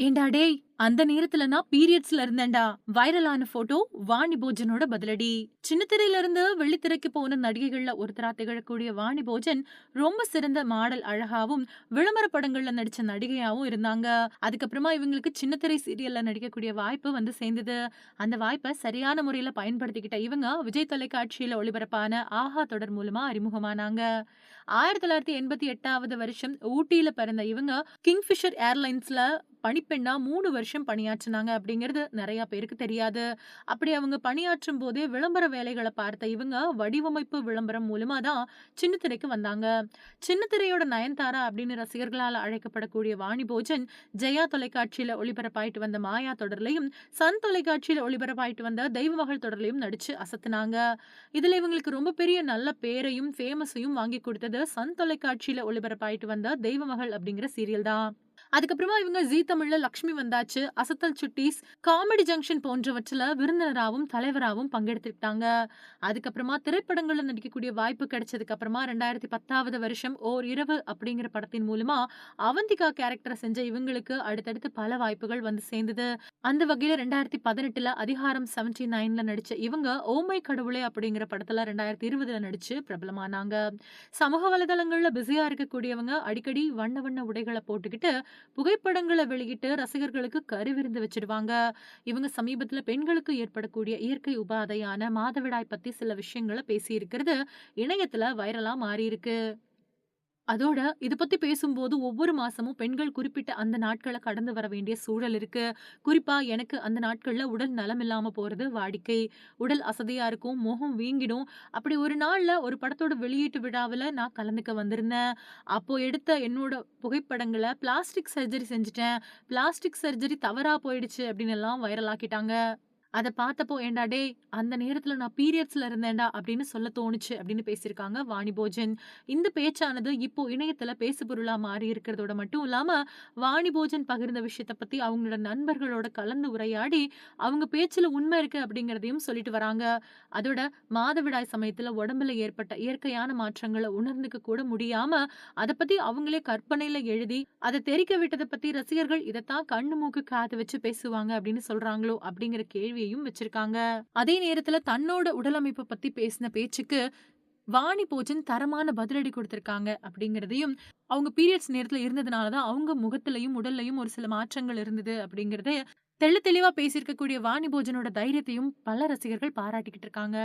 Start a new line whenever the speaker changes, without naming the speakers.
ஏண்டா டேய் அந்த நேரத்துல நான் பீரியட்ஸ்ல இருந்தேன்டா. வைரலான போட்டோ வாணி போஜனோட பதிலடி. சின்னத்திரையில இருந்து வெள்ளித்திரைக்கு போன நடிகைகள்ல ஒருத்தரா திகழக்கூடிய வாணி போஜன் ரொம்ப சிறந்த மாடல் அழகாவும் விளம்பர படங்கள்ல நடிச்ச நடிகையாவும் இருந்தாங்க. அதுக்கப்புறமா இவங்களுக்கு சின்னத்திரை சீரியல்ல நடிக்கக்கூடிய வாய்ப்பு வந்து சேர்ந்தது. அந்த வாய்ப்பை சரியான முறையில பயன்படுத்திக்கிட்ட இவங்க விஜய் தொலைக்காட்சியில ஒளிபரப்பான ஆஹா தொடர் மூலமா அறிமுகமானாங்க. ஆயிரத்தி தொள்ளாயிரத்தி எண்பத்தி எட்டாவது வருஷம் ஊட்டியில பிறந்த இவங்க கிங்ஃபிஷர் ஏர்லைன்ஸ்ல பணிப்பெண்ணா மூணு வருஷம் பணியாற்றினாங்க அப்படிங்கிறது நிறைய பேருக்கு தெரியாது. அப்படி அவங்க பணியாற்றும் போதே விளம்பர வேலைகளை பார்த்த இவங்க வடிவமைப்பு விளம்பரம் மூலமா தான் சின்ன திரைக்கு வந்தாங்க. சின்ன திரையோட நயன்தாரா அப்படின்னு ரசிகர்களால் அழைக்கப்படக்கூடிய வாணி போஜன் ஜெயா தொலைக்காட்சியில ஒளிபரப்பாயிட்டு வந்த மாயா தொடர்லையும் சன் தொலைக்காட்சியில ஒளிபரப்பாயிட்டு வந்த தெய்வ மகள் தொடர்லையும் நடிச்சு அசத்துனாங்க. இதுல இவங்களுக்கு ரொம்ப பெரிய நல்ல பேரையும் ஃபேமஸையும் வாங்கி கொடுத்தது சன் தொலைக்காட்சியில ஒளிபரப்பாயிட்டு வந்த தெய்வ மகள் அப்படிங்கிற சீரியல் தான். அதுக்கப்புறமா இவங்க ஜீ தமிழ்ல லக்ஷ்மி வந்தாச்சு அசத்தல் சுட்டீஸ் காமெடி ஜங்ஷன் போன்றவற்றில் விருந்தினராகவும் தலைவராகவும் பங்கெடுத்துக்கிட்டாங்க. அதுக்கப்புறமா திரைப்படங்களில் நடிக்கக்கூடிய வாய்ப்பு கிடைச்சதுக்கு அப்புறமா ரெண்டாயிரத்தி பத்தாவது வருஷம் ஓர் இரவு அப்படிங்கிற படத்தின் மூலமா அவந்திகா கேரக்டரை செஞ்ச இவங்களுக்கு அடுத்தடுத்து பல வாய்ப்புகள் வந்து சேர்ந்தது. அந்த வகையில் ரெண்டாயிரத்தி பதினெட்டுல அதிகாரம் செவன்டி நைன்ல நடிச்ச இவங்க ஓமை கடவுளே அப்படிங்கிற படத்துல ரெண்டாயிரத்தி இருபதுல நடிச்சு பிரபலமானாங்க. சமூக வலைதளங்கள்ல பிஸியா இருக்கக்கூடியவங்க அடிக்கடி வண்ண வண்ண உடைகளை போட்டுக்கிட்டு புகைப்படங்களை வெளியிட்டு ரசிகர்களுக்கு கரு விருந்து வச்சிருவாங்க. இவங்க சமீபத்துல பெண்களுக்கு ஏற்படக்கூடிய இயற்கை உபாதையான மாதவிடாய் பத்தி சில விஷயங்களை பேசியிருக்கிறது. இணையத்துல வைரலா மாறியிருக்கு. அதோட இது பத்தி பேசும்போது ஒவ்வொரு மாசமும் பெண்கள் குறிப்பிட்ட அந்த நாட்களை கடந்து வர வேண்டிய சூழல் இருக்கு. குறிப்பா எனக்கு அந்த நாட்கள்ல உடல் நலம் இல்லாம போறது வாடிக்கை உடல் அசதியா இருக்கும் முகம் வீங்கிடும். அப்படி ஒரு நாள்ல ஒரு படத்தோட வெளியீட்டு விழாவில் நான் கலந்துக்க வந்திருந்தேன். அப்போ எடுத்த என்னோட புகைப்படங்களை பிளாஸ்டிக் சர்ஜரி செஞ்சுட்டேன். பிளாஸ்டிக் சர்ஜரி தவறா போயிடுச்சு அப்படின்னு எல்லாம் வைரல் ஆக்கிட்டாங்க. அதை பார்த்தப்போ ஏன்டா டே அந்த நேரத்தில் நான் பீரியட்ஸில் இருந்தேன்டா அப்படின்னு சொல்ல தோணுச்சு அப்படின்னு பேசியிருக்காங்க வாணி போஜன். இந்த பேச்சானது இப்போ இணையத்தில் பேசுபொருளாக மாறி இருக்கிறதோட மட்டும் இல்லாமல் வாணி போஜன் பகிர்ந்த விஷயத்தை பற்றி அவங்களோட நண்பர்களோட கலந்து உரையாடி அவங்க பேச்சில் உண்மை இருக்கு அப்படிங்கிறதையும் சொல்லிட்டு வராங்க. அதோட மாதவிடாய் சமயத்தில் உடம்புல ஏற்பட்ட இயற்கையான மாற்றங்களை உணர்ந்துக்க கூட முடியாமல் அதை பற்றி அவங்களே கற்பனையில் எழுதி அதை தெரிக்க விட்டதை பற்றி ரசிகர்கள் இதைத்தான் கண்ணு மூக்கு காது வச்சு பேசுவாங்க அப்படின்னு சொல்கிறாங்களோ அப்படிங்கிற கேள்வி கேள்வியையும் வச்சிருக்காங்க. அதே நேரத்துல தன்னோட உடலமைப்பு பத்தி பேசின பேச்சுக்கு வாணி போஜன் தரமான பதிலடி கொடுத்திருக்காங்க அப்படிங்கிறதையும் அவங்க பீரியட்ஸ் நேரத்தில் இருந்ததுனால தான் அவங்க முகத்திலையும் உடல்லையும் ஒரு சில மாற்றங்கள் இருந்தது அப்படிங்கிறத தெள்ள தெளிவாக பேசியிருக்கக்கூடிய வாணி போஜனோட தைரியத்தையும் பல ரசிகர்கள் பாராட்டிக்கிட்டு இருக்காங்க.